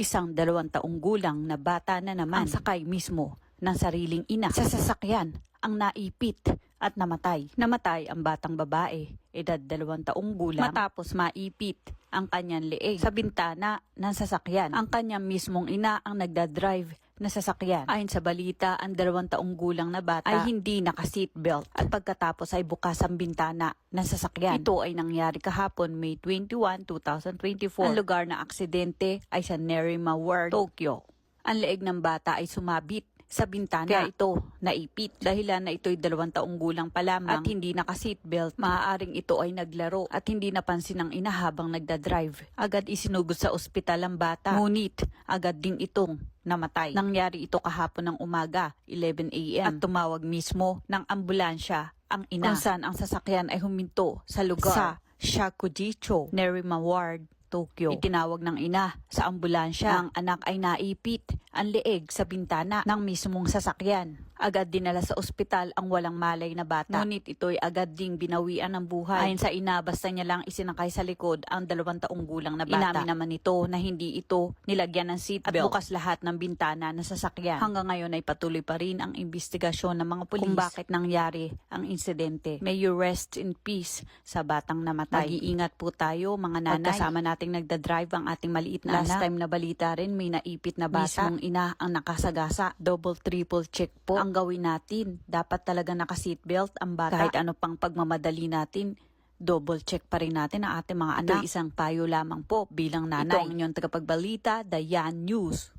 Isang dalawang taong gulang na bata na naman ang sakay mismo ng sariling ina sa sasakyan ang naipit at namatay. Namatay ang batang babae, edad dalawang taong gulang, matapos maipit ang kanyang leeg sa bintana ng sasakyan. Ang kanyang mismong ina ang nagdadrive na sasakyan. Ayon sa balita, ang dalawang taong gulang na bata ay hindi naka-seatbelt at pagkatapos ay bukas ang bintana ng sasakyan. Ito ay nangyari kahapon May 21, 2024. Ang lugar ng aksidente ay sa Nerima Ward, Tokyo. Ang leeg ng bata ay sumabit sa bintana. Kaya ito naipit. Dahilan na ito'y dalawang taong gulang pa lamang at hindi naka-seatbelt, maaaring ito ay naglaro at hindi napansin ng ina habang nagdadrive. Agad isinugod sa ospital ang bata. Ngunit agad ding itong namatay. Nangyari ito kahapon ng umaga, 11 a.m. At tumawag mismo ng ambulansya ang ina. Kung saan ang sasakyan ay huminto sa lugar sa Shakujicho, Nerima Ward, Tokyo. Itinawag ng ina sa ambulansya ang anak ay naipit ang leeg sa bintana ng mismong sasakyan. Agad dinala sa ospital ang walang malay na bata. Ngunit ito'y agad ding binawian ng buhay. Ayon sa ina, basta niya lang isinakay sa likod ang dalawang taong gulang na bata. Inamin naman ito na hindi ito nilagyan ng seatbelt at bukas lahat ng bintana ng sasakyan. Hanggang ngayon ay patuloy pa rin ang investigasyon ng mga pulis kung bakit nangyari ang insidente. May you rest in peace sa batang namatay. Mag-iingat po tayo mga nanay. Kasama nating nagdadrive ang ating maliit na Last anak. time na balita rin may naipit na bata. Mismong ina ang nakasagasa. Double triple check po ang gawin natin. Dapat talaga naka-seatbelt ang bata. Kahit ano pang pagmamadali natin, double check pa rin natin ang ating mga anak. Ito isang payo lamang po bilang nanay. Ito ang inyong tagapagbalita, Dayan News.